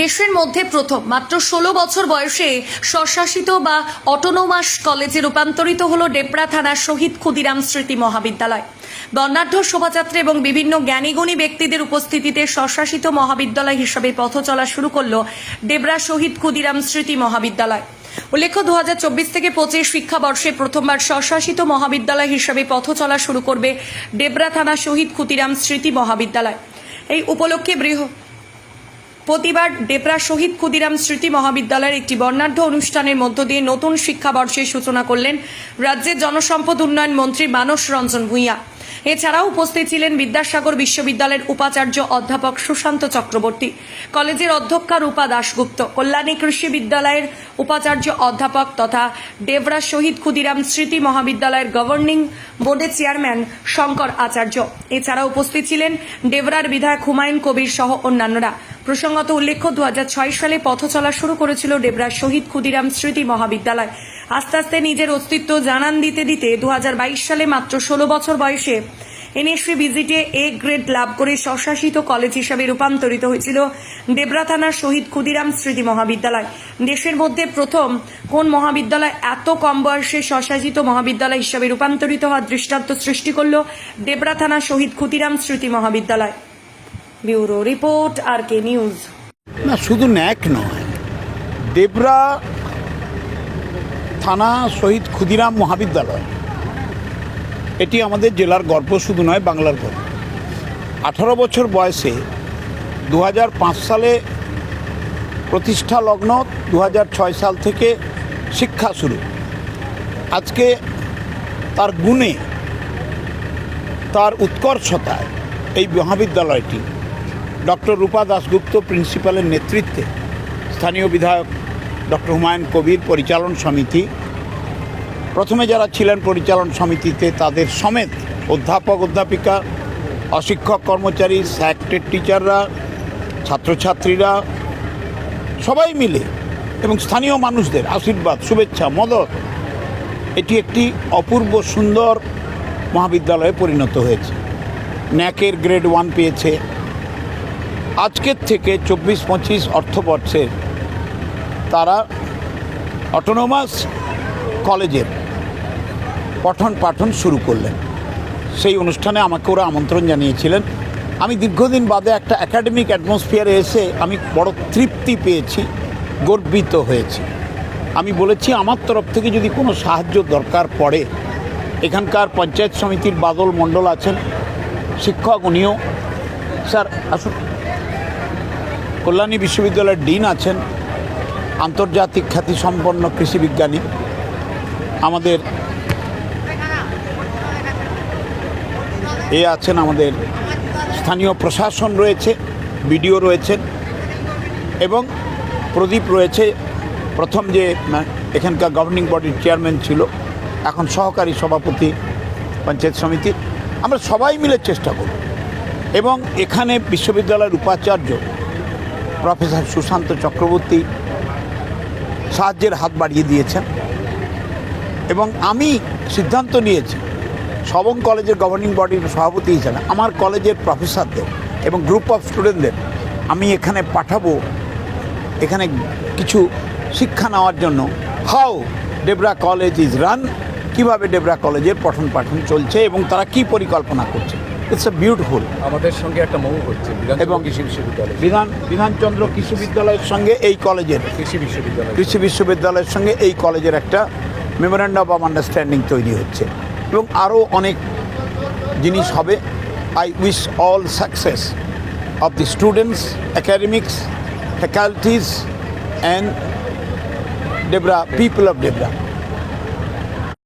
দেশের মধ্যে প্রথম। মাত্র ষোলো বছর বয়সে স্বশাসিত বা অটোনোমাস কলেজে রূপান্তরিত হল ডেবরা থানার শহীদ ক্ষুদিরাম স্মৃতি মহাবিদ্যালয়। বর্ণাঢ্য শোভাযাত্রা এবং বিভিন্ন জ্ঞানীগুণী ব্যক্তিদের উপস্থিতিতে স্বশাসিত মহাবিদ্যালয় হিসেবে পথ চলা শুরু করল ডেবরা শহীদ ক্ষুদিরাম স্মৃতি মহাবিদ্যালয়। উল্লেখ্য দু হাজার চব্বিশ থেকে পঁচিশ শিক্ষাবর্ষে প্রথমবার স্বশাসিত মহাবিদ্যালয় হিসেবে পথ চলা শুরু করবে ডেবরা থানা শহীদ ক্ষুদিরাম স্মৃতি মহাবিদ্যালয়। এই উপলক্ষে বৃহ প্রতিবার ডেপরা শহীদ ক্ষুদিরাম স্মৃতি মহাবিদ্যালয়ের একটি বর্ণাঢ্য অনুষ্ঠানের মধ্য দিয়ে নতুন শিক্ষাবর্ষের সূচনা করলেন রাজ্যের জনসম্পদ উন্নয়ন মন্ত্রী মানস রঞ্জন ভূঁইয়া। এছাড়াও উপস্থিত ছিলেন বিদ্যাসাগর বিশ্ববিদ্যালয়ের উপাচার্য অধ্যাপক সুশান্ত চক্রবর্তী, কলেজের অধ্যক্ষা রূপা দাশগুপ্ত, কল্যাণী কৃষি বিদ্যালয়ের উপাচার্য অধ্যাপক তথা ডেবরা শহীদ ক্ষুদিরাম স্মৃতি মহাবিদ্যালয়ের গভর্নিং বোর্ডের চেয়ারম্যান শঙ্কর আচার্য। এছাড়া উপস্থিত ছিলেন ডেবরার বিধায়ক হুমায়ুন কবির সহ অন্যান্যরা। প্রসঙ্গত উল্লেখ্য দু হাজার ছয় সালে পথ চলা শুরু করেছিল ডেবরার শহীদ ক্ষুদিরাম স্মৃতি মহাবিদ্যালয়। আস্তে আস্তে নিজের অস্তিত্ব জানান দিতে দিতে দুহাজার বাইশ সালে মাত্র ষোলো বছর বয়সে এনএসসি ভিজিটে এ গ্রেড লাভ করে স্বশাসিত কলেজ হিসাবে রূপান্তরিত হয়েছিল দেবরা থানার শহীদ ক্ষুদিরাম স্মৃতি মহাবিদ্যালয়। দেশের মধ্যে প্রথম কোন মহাবিদ্যালয় এত কম বয়সে স্বশাসিত মহাবিদ্যালয় হিসাবে রূপান্তরিত হওয়ার দৃষ্টান্ত সৃষ্টি করল দেবরা থানা শহীদ ক্ষুদিরাম স্মৃতি মহাবিদ্যালয়। ব্যুরো রিপোর্ট আর কে নিউজ। না, শুধু ন্যাক নয়। দেবরা থানা শহীদ ক্ষুদিরাম মহাবিদ্যালয়। এটি আমাদের জেলার গর্ব শুধু নয়, বাংলার গর্ব। আঠারো বছর বয়সে দু হাজার পাঁচ সালে প্রতিষ্ঠা লগ্ন দু হাজার ছয় সাল থেকে শিক্ষা শুরু। আজকে তার গুণে, তার উৎকর্ষতায় এই মহাবিদ্যালয়টি ডক্টর রূপা দাশগুপ্ত প্রিন্সিপালের নেতৃত্বে স্থানীয় বিধায়ক ডক্টর হুমায়ুন কবির পরিচালন সমিতি। প্রথমে যারা ছিলেন পরিচালন সমিতিতে, তাদের সমেত অধ্যাপক, অধ্যাপিকা, অশিক্ষক কর্মচারী স্যাক্টের টিচাররা, ছাত্রছাত্রীরা, সবাই মিলে এবং স্থানীয় মানুষদের আশীর্বাদ, শুভেচ্ছা, মদত। এটি একটি অপূর্ব সুন্দর মহাবিদ্যালয়ে পরিণত হয়েছে। ন্যাকের গ্রেড ওয়ান পেয়েছে। আজকের থেকে চব্বিশ পঁচিশ অর্থবর্ষে তারা অটোনোমাস কলেজের পঠন পাঠন শুরু করলেন। সেই অনুষ্ঠানে আমাকে ওরা আমন্ত্রণ জানিয়েছিলেন। আমি দীর্ঘদিন বাদে একটা একাডেমিক অ্যাটমসফিয়ারে এসে আমি বড় তৃপ্তি পেয়েছি, গর্বিত হয়েছি। আমি বলেছি, আমার তরফ থেকে যদি কোনো সাহায্য দরকার পড়ে, এখানকার পঞ্চায়েত সমিতির বাদল মণ্ডল আছেন, শিক্ষক উনিও, স্যার, আসুন। কল্যাণী বিশ্ববিদ্যালয়ের ডিন আছেন আন্তর্জাতিক খ্যাতিসম্পন্ন কৃষি বিজ্ঞানী। আমাদের এ আছেন আমাদের স্থানীয় প্রশাসন রয়েছে, বিডিও রয়েছেন এবং প্রদীপ রয়েছে। প্রথম যে এখানকার গভর্নিং বডির চেয়ারম্যান ছিল, এখন সহকারী সভাপতি পঞ্চায়েত সমিতি। আমরা সবাই মিলে চেষ্টা করব। এবং এখানে বিশ্ববিদ্যালয়ের উপাচার্য প্রফেসর সুশান্ত চক্রবর্তী সাহায্যের হাত বাড়িয়ে দিয়েছেন। এবং আমি সিদ্ধান্ত নিয়েছি, সবং কলেজের গভর্নিং বডির সভাপতি হিসেবে, আমার কলেজের প্রফেসরদের এবং গ্রুপ অফ স্টুডেন্টদের আমি এখানে পাঠাবো, এখানে কিছু শিক্ষা নেওয়ার জন্য। How Debra college is run কীভাবে ডেবরা কলেজের পঠন পাঠন চলছে এবং তারা কি পরিকল্পনা করছে। ইটস এ বিউটিফুল আমাদের সঙ্গে একটা মৌ হচ্ছে এবং- কৃষি বিশ্ববিদ্যালয় বিধান বিধানচন্দ্র কৃষি বিদ্যালয়ের সঙ্গে এই কলেজের কৃষি বিশ্ববিদ্যালয় কৃষি বিশ্ববিদ্যালয়ের সঙ্গে এই কলেজের একটা মেমোরেন্ডাম অফ আন্ডারস্ট্যান্ডিং তৈরি হচ্ছে। এবং আরও অনেক জিনিস হবে। I wish all success of the students academics faculties and Debra people of Debra